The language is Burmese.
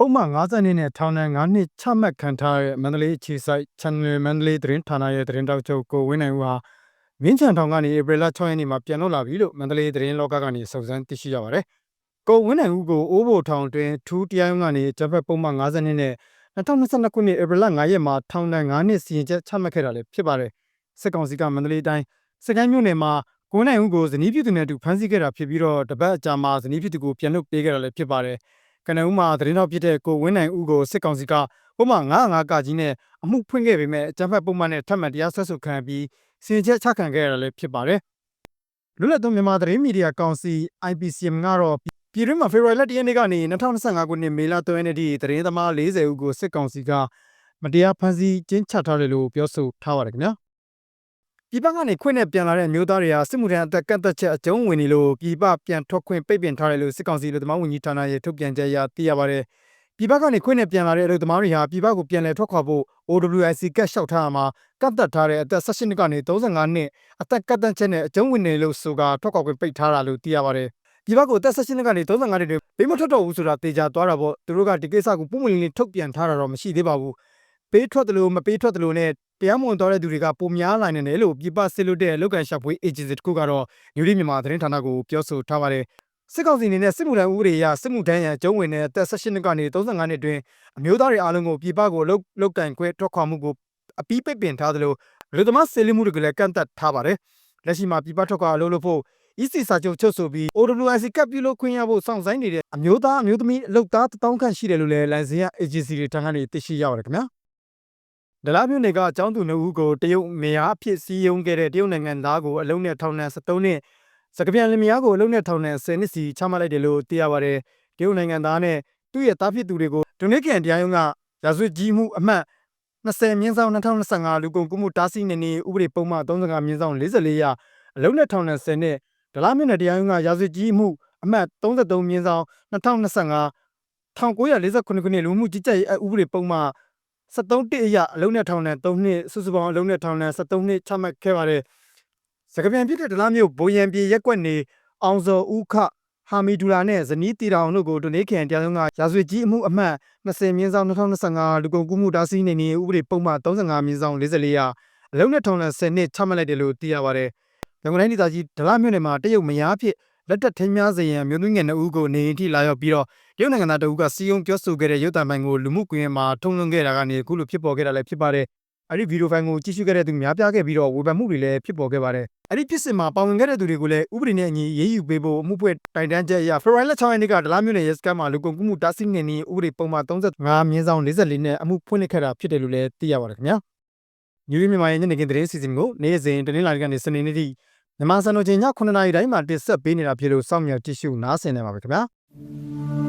ပုံမှန်50နှစ်နဲ့ထောင်ဒဏ်9နှစ်ချမှတ်ခံထားတဲ့မန္တလေးခြေဆိုင် Channel မန္တလေးသတင်းဌာနရဲ့သတင်းတောက်ချုပ်ကိုဝင်းနိုင်ဦးဟာမင်းချန်ထောင်ကနေဧပြီလ6ရက်နေ့မှာပြန်လွတ်လာပြီလို့မန္တလေးသတင်းလောကကနေစုံစမ်းသိရှိရပါတယ်။ကိုဝင်းနိုင်ဦးကိုအိုးဘိုထောင်တွင်ထူးတရားရုံးကနေဂျပန်ပုံမှန်50နှစ်နဲ့2022ခုနှစ်ဧပြီလ9ရက်မှာထောင်ဒဏ်9နှစ်စီရင်ချက်ချမှတ်ခဲ့တာလည်းဖြစ်ပါတယ်။စစ်ကောင်စီကမန္တလေးတိုင်းစကိုင်းမြို့နယ်မှာကိုဝင်းနိုင်ဦးကိုဇနီးပြုသူနဲ့အတူဖမ်းဆီးခဲ့တာဖြစ်ပြီးတော့တပတ်အကြာမှာဇနီးပြုသူကိုပြန်လွတ်ပေးခဲ့တာလည်းဖြစ်ပါတယ်။ ကနဦးမှာသတင်းတော်ဖြစ်တဲ့ကိုဝင်းနိုင်ဦးကိုစစ်ကောင်စီကပုံမှန်905ကကြီးနဲ့အမှုဖွင့်ခဲ့ပေမဲ့အကြမ်းဖက်ပုံမှန်နဲ့ထပ်မံတရားစွဲဆိုခံရပြီးစီရင်ချက်ချခံခဲ့ရတာလည်းဖြစ်ပါတယ်။လွတ်လပ်သောမြန်မာသတင်းမီဒီယာကောင်စီ IPCM ကတော့ပြည်တွင်းမှာဖေဖော်ဝါရီလ1ရက်နေ့ကနေ2025ခုနှစ်မေလ3ရက်နေ့ထိသတင်းသမား40ဦးကိုစစ်ကောင်စီကမတရားဖမ်းဆီးကျင်းချထားတယ်လို့ပြောဆိုထားပါတယ်ခင်ဗျာ။ ပြည်ပကနေခွင့်နဲ့ပြန်လာတဲ့အမျိုးသားတွေဟာစစ်မှုထမ်းအသက်ကန့်သက်ချက်အကျုံးဝင်နေလို့ပြည်ပပြန်ထွက်ခွင့်ပိတ်ပင်ထားတယ်လို့စစ်ကောင်စီလူသမားဝန်ကြီးဌာနရဲ့ထုတ်ပြန်ချက်အရသိရပါတယ်။ပြည်ပကနေခွင့်နဲ့ပြန်လာတဲ့အလုပ်သမားတွေဟာပြည်ပကိုပြန်လည်ထွက်ခွာဖို့ OWIC ကတ်လျှောက်ထားရမှာကန့်သက်ထားတဲ့အသက်18နှစ်ကနေ35နှစ်အသက်ကန့်သက်ချက်နဲ့အကျုံးဝင်နေလို့ဆိုကထွက်ခွာခွင့်ပိတ်ထားတာလို့သိရပါတယ်။ပြည်ပကိုအသက်18နှစ်ကနေ35နှစ်တွေဘေးမထွက်တော့ဘူးဆိုတာသေချာသွားတာပေါ့သူတို့ကဒီကိစ္စကိုပုံမှန်လေးထုတ်ပြန်ထားတာတော့မရှိသေးပါဘူး။ ပေးထွက်တယ်လို့မပေးထွက်တယ်လို့နဲ့တရားမဝင်သွားတဲ့သူတွေကပုံများလာနေတယ်လို့ပြည်ပစစ်လို့တဲ့လောက်ကန်ရှာဖွေ agency တခုကတော့ညူရီမြန်မာသတင်းဌာနကိုပြောဆိုထားပါတယ်စစ်ကောင်စီအနေနဲ့စစ်မှုထမ်းဥပဒေအရစစ်မှုထမ်းရန်အကျုံးဝင်တဲ့အသက်18နှစ်ကနေ35နှစ်အတွင်းအမျိုးသားတွေအားလုံးကိုပြည်ပကိုလုတ်လုတ်ကင်ခွဲထွက်ခွာမှုကိုအပီးပိတ်ပင်ထားသလိုလူသမားစေလိမှုတွေကလည်းကန့်သက်ထားပါတယ်လက်ရှိမှာပြည်ပထွက်ခွာအလုပ်လုပ်ဖို့ EC စာချုပ်ချုပ်ဆိုပြီး OWIC ကပ်ပြုလုပ်ခွင့်ရဖို့စောင့်ဆိုင်းနေတဲ့အမျိုးသားအမျိုးသမီးအလုပ်သားတောင်းခန့်ရှိတယ်လို့လည်းလိုင်စင်ရ agency တွေထံကနေသိရှိရပါတယ်ခင်ဗျာ ဒလားမြို့နယ်ကအကြောင်းသူနှုတ်ဦးကိုတရုတ်မေယာအဖြစ်စီးယုံခဲ့တဲ့တရုတ်နိုင်ငံသားကိုအလုံးနဲ့ထောင်ဒဏ်73နှစ်စကပြန်လင်မယားကိုအလုံးနဲ့ထောင်ဒဏ်10နှစ်စီချမှတ်လိုက်တယ်လို့သိရပါတယ်တရုတ်နိုင်ငံသားနဲ့သူ့ရဲ့သားဖြစ်သူတွေကိုဒုနေကန်တရားရုံးကရာဇဝတ်ကြီးမှုအမှတ်20မြင်းဆောင်2025လူကုန်ကူးမှုတားဆီးနေနေဥပဒေပုံမှန်35မြင်းဆောင်44ရအလုံးနဲ့ထောင်ဒဏ်10နှစ်ဒလားမြို့နယ်တရားရုံးကရာဇဝတ်ကြီးမှုအမှတ်33မြင်းဆောင်2025 1948ခုနှစ်လူမှုကြီးကြပ်ရေးဥပဒေပုံမှန် 73တစ်အရအလုံးနဲ့ထောင်ဒဏ်3နှစ်စုစုပေါင်းအလုံးနဲ့ထောင်ဒဏ်73နှစ်ချမှတ်ခဲ့ပါတယ်။စကပြန်ဖြစ်တဲ့ဒလားမျိုးဘိုရန်ပြေရက်ကွက်နေအောင်စောဦးခဟာမီဒူလာနဲ့ဇနီးတီတောင်တို့ကိုဒိုနေခင်တရားရုံးကရာဇဝတ်ကြီးအမှုအမှတ်20မြင်းဆောင်2025လူကုန်ကူးမှုတားဆီးနေနေဥပဒေပုံမှန်35မြင်းဆောင်44ရအလုံးနဲ့ထောင်ဒဏ်10နှစ်ချမှတ်လိုက်တယ်လို့သိရပါတယ်။ရန်ကုန်တိုင်းဒေသကြီးဒလားမြို့နယ်မှာတရုတ်မယားဖြစ် လက်တက်ထင်းများစေရန်မြို့သွင်းငယ်နှုတ်ကိုနေအိမ်ထိလာရောက်ပြီးတော့တရုတ်နိုင်ငံသားတအုပ်ကစီယုံပြောဆိုခဲ့တဲ့ရုပ်သံပိုင်းကိုလူမှုကွန်ရက်မှာထုတ်လွှင့်ခဲ့တာကနေအခုလိုဖြစ်ပေါ်ခဲ့တာလည်းဖြစ်ပါတယ်။အဲ့ဒီဗီဒီယိုဖိုင်ကိုကြည့်ရှုခဲ့တဲ့သူများပြားခဲ့ပြီးတော့ဝေဖန်မှုတွေလည်းဖြစ်ပေါ်ခဲ့ပါတယ်။အဲ့ဒီဖြစ်စဉ်မှာပါဝင်ခဲ့တဲ့သူတွေကိုလည်းဥပဒေနဲ့အညီရေးယူပေးဖို့အမှုဖွဲ့တိုင်တန်းချက်အရဖေဖော်ဝါရီလ6ရက်နေ့ကဒလားမြို့နယ်ရဲစခန်းမှာလူကုန်ကူးမှုတားဆီးနေနေဥပဒေပုံမှန်35မြင်းဆောင်44နဲ့အမှုဖွင့်လှစ်ခဲ့တာဖြစ်တယ်လို့လည်းသိရပါတယ်ခင်ဗျာ။ညူရီမြန်မာရဲ့ညနေခင်းသတင်းအစီအစဉ်ကိုနေ့စဉ်တနင်္လာနေ့ကနေစနေနေ့ထိ မြန်မာစံတော်ချိန်ည9:00နာရီတိုင်းမှာတင်ဆက်ပေးနေတာဖြစ်လို့စောင့်မျှော်ကြည့်ရှုနားဆင်နေပါပြီခင်ဗျာ။